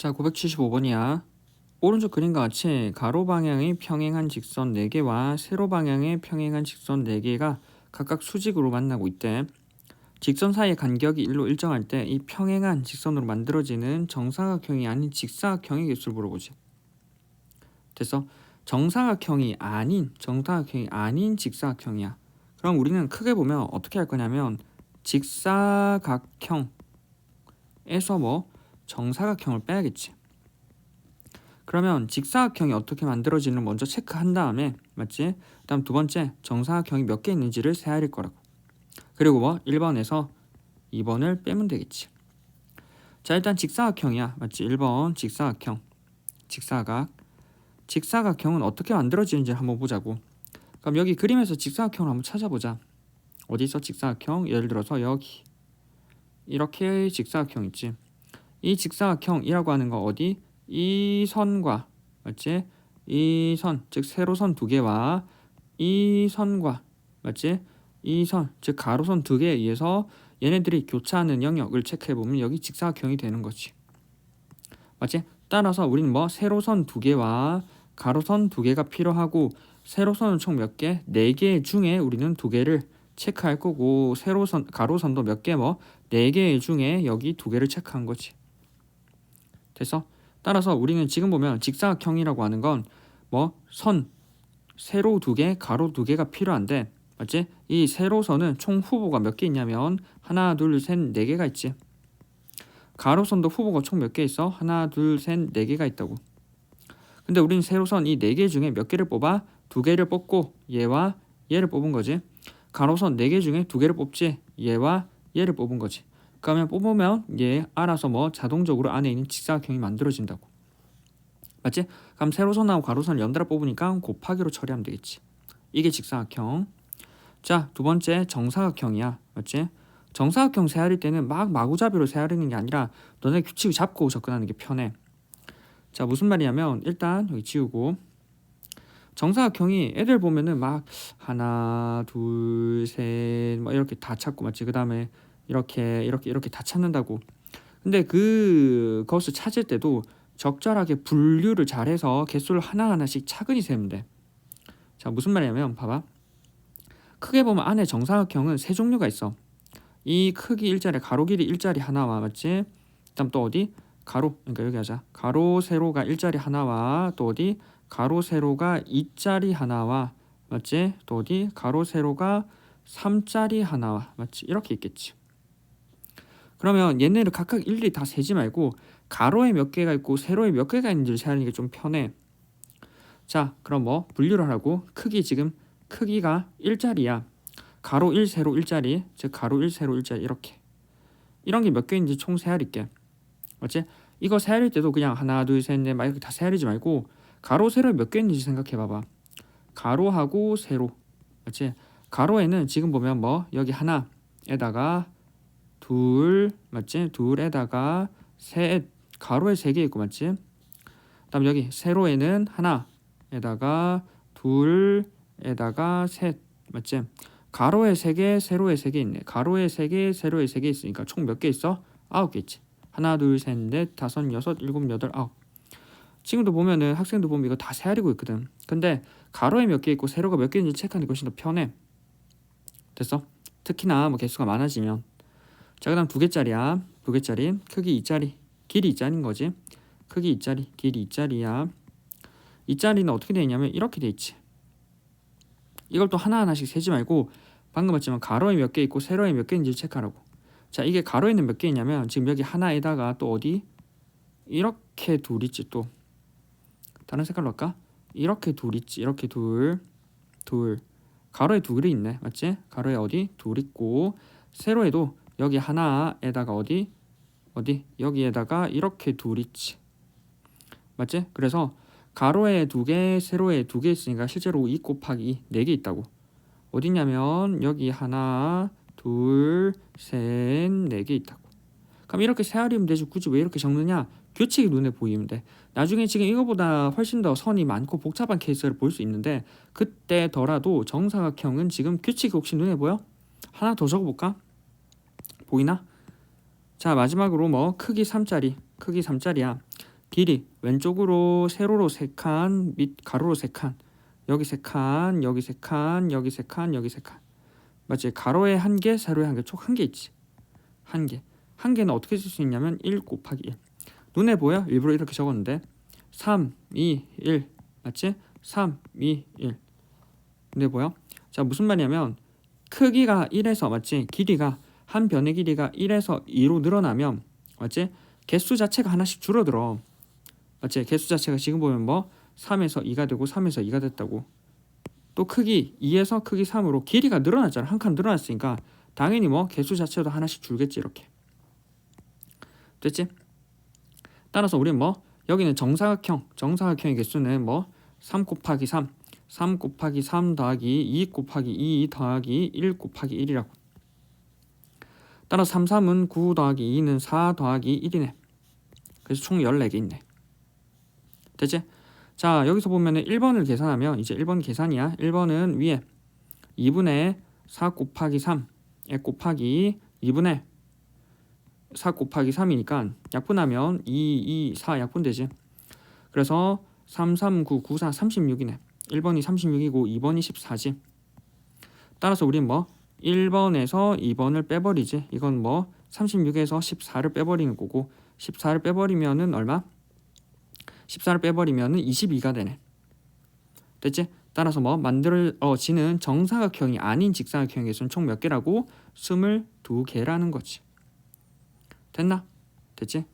자, 975번이야. 오른쪽 그림과 같이 가로 방향의 평행한 직선 4개와 세로 방향의 평행한 직선 4개가 각각 수직으로 만나고 있대. 직선 사이의 간격이 1로 일정할 때 이 평행한 직선으로 만들어지는 정사각형이 아닌 직사각형의 개수를 물어보지. 됐어? 정사각형이 아닌 정사각형이 아닌 직사각형이야. 그럼 우리는 크게 보면 어떻게 할 거냐면 직사각형에서 뭐 정사각형을 빼야겠지. 그러면 직사각형이 어떻게 만들어지는 먼저 체크한 다음에 맞지? 그다음 두 번째 정사각형이 몇 개 있는지를 세알릴 거라고. 그리고 뭐 1번에서 2번을 빼면 되겠지. 자 일단 직사각형이야 맞지? 1번 직사각형 직사각 직사각형은 어떻게 만들어지는지 한번 보자고. 그럼 여기 그림에서 직사각형을 한번 찾아보자. 어디 있어 직사각형? 예를 들어서 여기 이렇게 직사각형 있지. 이 직사각형이라고 하는 거 어디? 이 선과 맞지? 이 선, 즉 세로선 두 개와 이 선과 맞지? 이 선, 즉 가로선 두 개에 의해서 얘네들이 교차하는 영역을 체크해 보면 여기 직사각형이 되는 거지. 맞지? 따라서 우리는 뭐 세로선 두 개와 가로선 두 개가 필요하고 세로선은 총 몇 개? 네 개 중에 우리는 두 개를 체크할 거고 세로선 가로선도 몇 개 뭐 네 개 중에 여기 두 개를 체크한 거지. 됐어? 따라서 우리는 지금 보면 직사각형이라고 하는 건 뭐 선 세로 두 개, 가로 두 개가 필요한데 맞지? 이 세로선은 총 후보가 몇 개 있냐면 하나, 둘, 셋, 네 개가 있지. 가로선도 후보가 총 몇 개 있어? 하나, 둘, 셋, 네 개가 있다고. 근데 우린 세로선 이 네 개 중에 몇 개를 뽑아? 두 개를 뽑고 얘와 얘를 뽑은 거지. 가로선 네 개 중에 두 개를 뽑지. 얘와 얘를 뽑은 거지. 그러면 뽑으면 얘 알아서 뭐 자동적으로 안에 있는 직사각형이 만들어진다고. 맞지? 그럼 세로선하고 가로선을 연달아 뽑으니까 곱하기로 처리하면 되겠지. 이게 직사각형. 자, 두 번째 정사각형이야. 맞지? 정사각형 세알일 때는 막 마구잡이로 세알리는 게 아니라 너네 규칙을 잡고 접근하는 게 편해. 자, 무슨 말이냐면 일단 여기 지우고 정사각형이 애들 보면은 막 하나, 둘, 셋, 막 이렇게 다 찾고 맞지? 그 다음에 이렇게 이렇게 이렇게 다 찾는다고. 근데 그 것을 찾을 때도 적절하게 분류를 잘해서 개수를 하나 하나씩 차근히 세면 돼. 자, 무슨 말이냐면 봐봐. 크게 보면 안에 정사각형은 세 종류가 있어. 이 크기 일자리 가로 길이 일자리 하나와 맞지? 그다음 또 어디? 가로 그러니까 여기 하자. 가로 세로가 일자리 하나와 또 어디? 가로 세로가 이자리 하나와 맞지? 또 어디? 가로 세로가 삼자리 하나와 맞지? 이렇게 있겠지. 그러면 얘네를 각각 일일이 다 세지 말고 가로에 몇 개가 있고 세로에 몇 개가 있는지를 세는 게 좀 편해. 자, 그럼 뭐 분류를 하라고 크기 지금 크기가 일자리야. 가로 1, 세로 1자리, 즉 가로 1, 세로 1자리 이렇게. 이런 게 몇 개인지 총 세알릴게. 맞지? 이거 세알릴 때도 그냥 하나, 둘, 셋, 넷 막 이렇게 다 세알리지 말고 가로, 세로 몇개 있는지 생각해 봐봐. 가로하고 세로. 맞지? 가로에는 지금 보면 뭐 여기 하나에다가 둘 맞지? 둘에다가 셋 가로에 세 개 있고 맞지? 그다음 여기 세로에는 하나에다가 둘에다가 셋 맞지? 가로에 세 개, 세로에 세 개 있네. 가로에 세 개, 세로에 세 개 있으니까 총 몇 개 있어? 아홉 개 있지. 하나, 둘, 셋, 넷, 다섯, 여섯, 일곱, 여덟, 아홉. 지금도 보면은 학생도 보면 이거 다 세아리고 있거든. 근데 가로에 몇 개 있고 세로가 몇개 있는지 체크하는 게 훨씬 더 편해. 됐어? 특히나 뭐 개수가 많아지면. 자, 그 다음 두 개짜리야. 두 개짜리. 크기 2짜리. 길이 2짜리인 거지. 크기 2짜리, 길이 2짜리야. 2짜리는 어떻게 되어 있냐면 이렇게 돼 있지. 이걸 또 하나하나씩 세지 말고 방금 봤지만 가로에 몇 개 있고 세로에 몇개 있는지 체크하라고. 자, 이게 가로에는 몇 개 있냐면 지금 여기 하나에다가 또 어디 이렇게 둘 있지 또. 다른 색깔로 할까? 이렇게 둘 있지. 이렇게 둘. 둘. 가로에 둘이 있네. 맞지? 가로에 어디? 둘 있고 세로에도 여기 하나에다가 어디? 어디? 여기에다가 이렇게 둘 있지. 맞지? 그래서 가로에 두 개, 세로에 두 개 있으니까 실제로 2 곱하기 4개 있다고. 어디냐면 여기 하나, 둘, 셋, 네 개 있다고. 그럼 이렇게 세알이면 되지 굳이 왜 이렇게 적느냐? 규칙이 눈에 보이면 돼. 나중에 지금 이거보다 훨씬 더 선이 많고 복잡한 케이스를 볼 수 있는데 그때더라도 정사각형은 지금 규칙이 혹시 눈에 보여? 하나 더 적어볼까? 보이나? 자 마지막으로 뭐 크기 3짜리 크기 3짜리야 길이 왼쪽으로 세로로 세 칸, 밑 가로로 세 칸. 여기 세 칸, 여기 세 칸, 여기 세 칸, 여기 세 칸. 맞지? 가로에 한 개, 세로에 한 개, 총 한 개 있지. 한 개. 한 개는 어떻게 쓸 수 있냐면 1 곱하기 1. 눈에 보여? 일부러 이렇게 적었는데 3, 2, 1. 맞지? 3, 2, 1. 눈에 보여? 자, 무슨 말이냐면 크기가 1에서 맞지? 길이가 한 변의 길이가 1에서 2로 늘어나면 맞지? 개수 자체가 하나씩 줄어들어. 맞지? 개수 자체가 지금 보면 뭐 3에서 2가 되고 3에서 2가 됐다고. 또 크기 2에서 크기 3으로 길이가 늘어났잖아. 한 칸 늘어났으니까 당연히 뭐 개수 자체도 하나씩 줄겠지 이렇게. 됐지? 따라서 우리는 뭐 여기는 정사각형, 정사각형의 개수는 뭐 3 곱하기 3, 3 곱하기 3 더하기 2 곱하기 2 더하기 1 곱하기 1이라고. 따라 3, 3은 9 더하기 2는 4 더하기 1이네. 그래서 총 14개 있네. 됐지? 자 여기서 보면은 1번을 계산하면 이제 1번 계산이야. 1번은 위에 2분의 4 곱하기 3에 곱하기 2분의 4 곱하기 3이니까 약분하면 2, 2, 4 약분되지. 그래서 3, 3, 9, 9, 4, 36이네. 1번이 36이고 2번이 14지. 따라서 우린 뭐 1번에서 2번을 빼버리지. 이건 뭐 36에서 14를 빼버리는 거고 14를 빼버리면은 얼마? 14를 빼버리면은 22가 되네. 됐지? 따라서 뭐 만들어지는 정사각형이 아닌 직사각형의 개수는 총 몇 개라고? 22개라는 거지. 됐나? 됐지?